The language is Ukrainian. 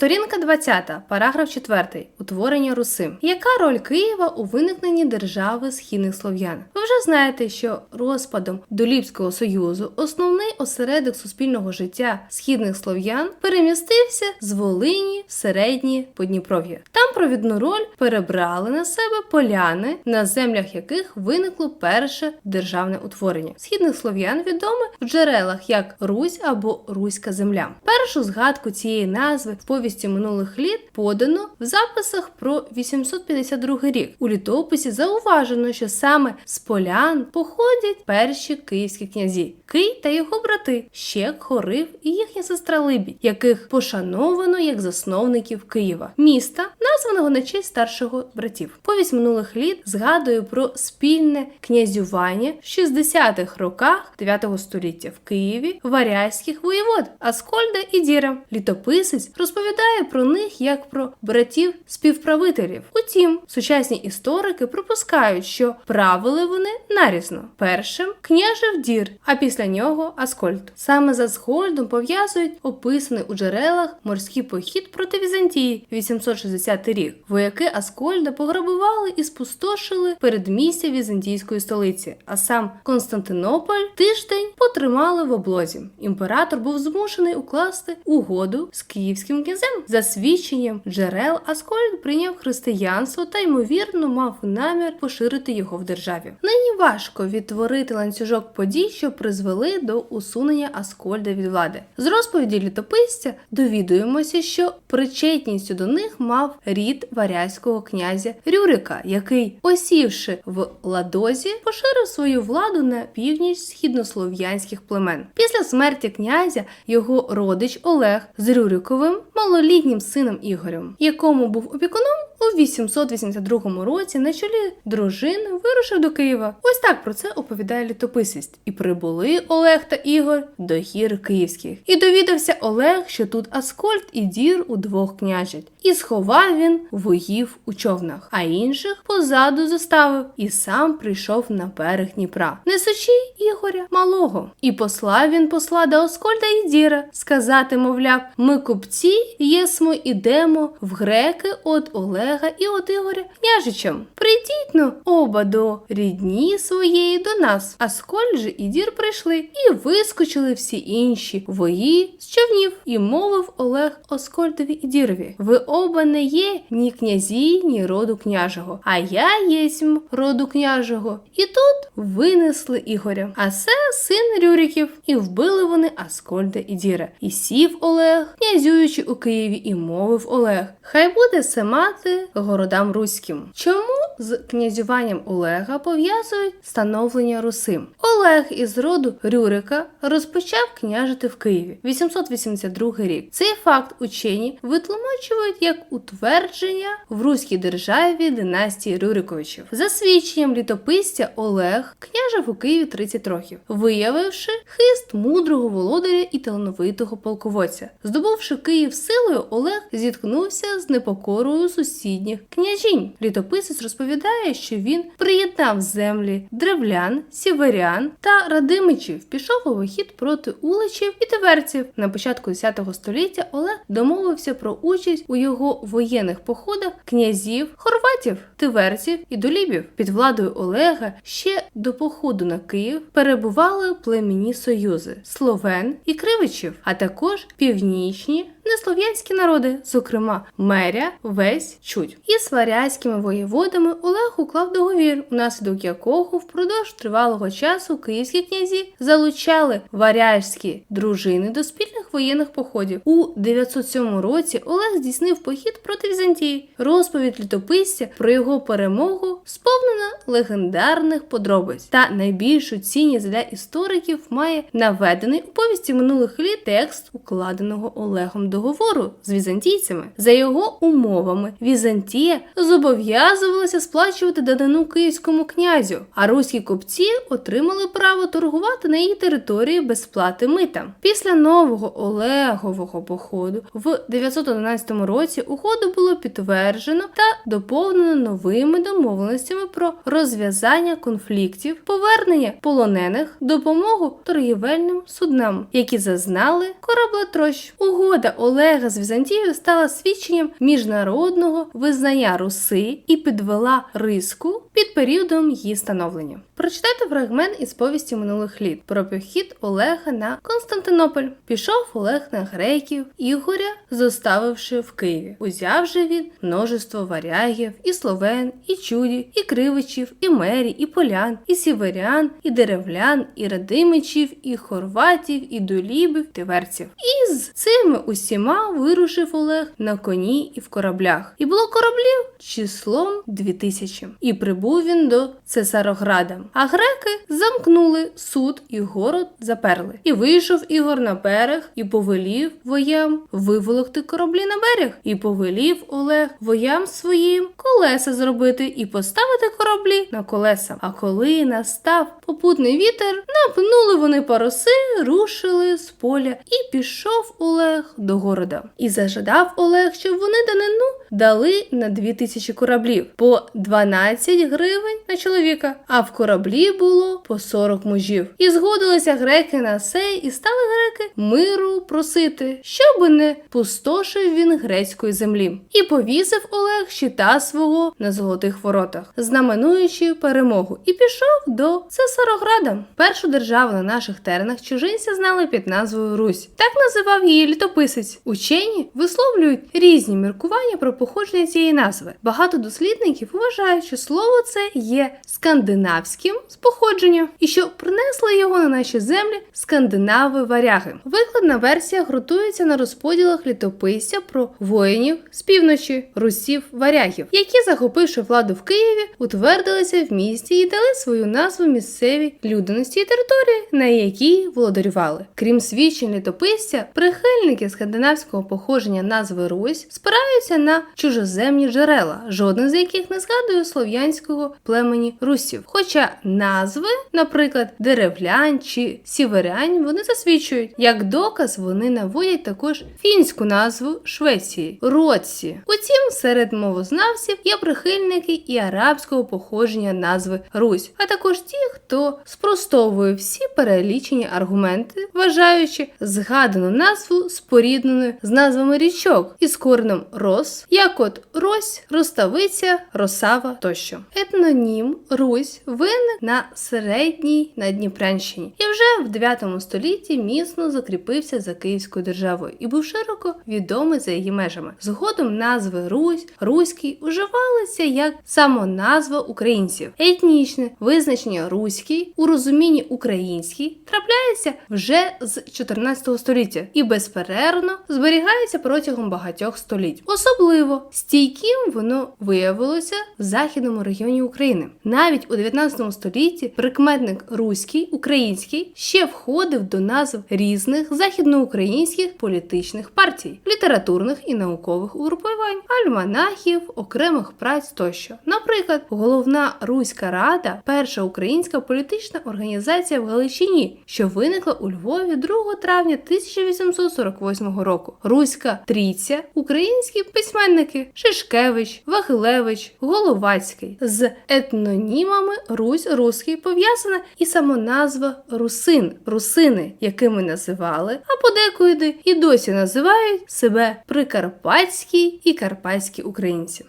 Сторінка 20, параграф 4. Утворення Руси. Яка роль Києва у виникненні держави східних слов'ян? Ви вже знаєте, що розпадом Доліпського союзу основний осередок суспільного життя східних слов'ян перемістився з Волині в середнє Подніпров'я. Провідну роль перебрали на себе поляни, на землях яких виникло перше державне утворення. Східних слов'ян відоме в джерелах як Русь або Руська земля. Першу згадку цієї назви в повісті минулих літ подано в записах про 852 рік. У літописі зауважено, що саме з полян походять перші київські князі Кий та його брати Щек, Хорив і їхня сестра Либідь, яких пошановано як засновників Києва, міста, названого на честь старшого братів. Повість минулих літ згадує про спільне князювання в 60-х роках 9 століття в Києві варязьких воєвод Аскольда і Діра. Літописець розповідає про них як про братів співправителів. Утім, сучасні історики припускають, що правили вони нарізно. Першим княжив Дір, а після нього Аскольд. Саме з Аскольдом пов'язують описаний у джерелах морський похід проти Візантії 860 рік. Вояки Аскольда пограбували і спустошили передмістя візантійської столиці, а сам Константинополь тиждень потримали в облозі. Імператор був змушений укласти угоду з київським князем. За свідченням джерел Аскольд прийняв християнство та ймовірно мав намір поширити його в державі. Нині важко відтворити ланцюжок подій, що призвели до усунення Аскольда від влади. З розповіді літописця довідуємося, що причетністю до них мав рід варязького князя Рюрика, який, осівши в Ладозі, поширив свою владу на північ східнослов'янських племен. Після смерті князя його родич Олег з Рюриковим малолітнім сином Ігорем, якому був опікуном у 882 році на чолі дружини вирушив до Києва. Ось так про це оповідає літописець. І прибули Олег та Ігор до гір київських. І довідався Олег, що тут Аскольд і Дір удвох княжать. І сховав він воїв у човнах, а інших позаду заставив, і сам прийшов на берег Дніпра, несучи Ігоря малого. І послав він посла до Аскольда і Діра, сказати, мовляв, ми купці єсмо ідемо в греки от Олега і от Ігоря княжичем. Прийдіть но оба до рідні своєї до нас. Аскольд же і Дір прийшли, і вискочили всі інші вої з човнів, і мовив Олег Оскольдові і Дірові. Ви оба не є ні князі, ні роду княжого, а я єсмь роду княжого. І тут винесли Ігоря. А це син Рюриків, і вбили вони Аскольда і Діра. І сів Олег, князюючи у Києві, і мовив Олег: Хай буде це мати городам руським. Чому з князюванням Олега пов'язують становлення Руси? Олег із роду Рюрика розпочав княжити в Києві 882 рік. Цей факт учені витлумачують як утвердження в руській державі династії Рюриковичів. За свідченням літописця Олег княжив у Києві 30 років, виявивши хист мудрого володаря і талановитого полководця. Здобувши Київ силою, Олег зіткнувся з непокорою сусідніх княжінь. Літописець розповідає, що він приєднав землі древлян, сіверян та радимичів, пішов у вихід проти уличів і тиверців. На початку 10 століття Олег домовився про участь у його воєнних походах князів, хорватів, тиверців і долібів. Під владою Олега ще до походу на Київ перебували племінні союзи словен і кривичів, а також північні неслов'янські народи, зокрема Меря, Весь, Чуть. Із варязькими воєводами Олег уклав договір, унаслідок якого впродовж тривалого часу київські князі залучали варяжські дружини до спільних воєнних походів. У 907 році Олег здійснив похід проти Візантії. Розповідь літописця про його перемогу сповнена легендарних подробиць та найбільшу цінність для істориків має наведений у повісті минулих літ текст укладеного Олегом договору з візантійцями. За його умовами, Візантія зобов'язувалася сплачувати данину київському князю, а руські купці отримали право торгувати на її території без сплати мита. Після нового Олегового походу в 911 році угоду було підтверджено та доповнено новими домовленостями про розв'язання конфліктів, повернення полонених, допомогу торгівельним суднам, які зазнали кораблетрощ. Угода Олега з Візантією стала свідченням міжнародного визнання Руси і підвела риску під періодом її становлення. Прочитайте фрагмент із повісті минулих літ про похід Олега на Константинополь. Пішов Олег на греків, Ігоря, зоставивши в Києві. Узяв же він множество варягів, і словен, і чудів, і кривичів, і мері, і полян, і сіверян, і деревлян, і радимичів, і хорватів, і долібів, тиверців. І з цими усіма вирушив Олег на коні і в кораблях. І було кораблів числом дві тисячі. І прибув він до Цесарограда. А греки замкнули суд і город заперли. І вийшов Ігор на берег і повелів воям виволокти кораблі на берег. І повелів Олег воям своїм колеса зробити і поставити кораблі на колеса. А коли настав попутний вітер, напнули вони паруси, рушили з поля, і пішов Олег до города. І зажадав Олег, щоб вони данину дали на дві тисячі кораблів по 12 гривень на чоловіка, а в кораблі було по 40 мужів. І згодилися греки на це, і стали греки миру просити, щоби не пустошив він грецької землі. І повісив Олег щита свого на золотих воротах, знаменуючи перемогу, і пішов до Цесарограда. Першу державу на наших теренах чужинці знали під назвою Русь. Так називав її літописець. Учені висловлюють різні міркування про походження цієї назви. Багато дослідників вважають, що слово це є скандинавським з походження, і що принесли його на наші землі скандинави варяги. Викладна версія ґрунтується на розподілах літописця про воїнів з півночі, русів варягів, які, захопивши владу в Києві, утвердилися в місті і дали свою назву місцевій людяності і території, на якій володарювали. Крім свідчень літописця, прихильники скандинавського походження назви Русь спираються на чужоземні джерела, жоден з яких не згадує слов'янського племені русів. Хоча назви, наприклад, деревлян чи сіверянь, вони засвідчують. Як доказ вони наводять також фінську назву Швеції Році. Утім, серед мовознавців є прихильники і арабського походження назви Русь, а також ті, хто спростовує всі перелічені аргументи, вважаючи згадану назву спорідненою з назвами річок із коренем Рос, як от Рось, Роставиця, Росава тощо. Етнонім Русь виник на середній Надніпрянщині і вже в 9 столітті міцно закріпився за Київською державою і був широко відомий за її межами. Згодом назви Русь, Руський уживалися як самоназва українців. Етнічне визначення руський у розумінні український трапляється вже з 14 століття і безперервно зберігається протягом багатьох століть. Особливо стійким воно виявилося в західному регіоні України. Навіть у 19 столітті прикметник руський, український ще входив до назв різних західноукраїнських політичних партій, літературних і наукових угрупувань, альманахів, окремих праць тощо. Наприклад, головна Руська Рада, перша українська політична організація в Галичині, що виникла у Львові 2 травня 1848 року. Руська Трійця, українські письменники Шишкевич, Вагилевич, Головацький з етнонімами Русь Руський пов'язана і самоназва Русин, русини, якими називали, а подекуди і досі називають себе прикарпатські і карпатські українці.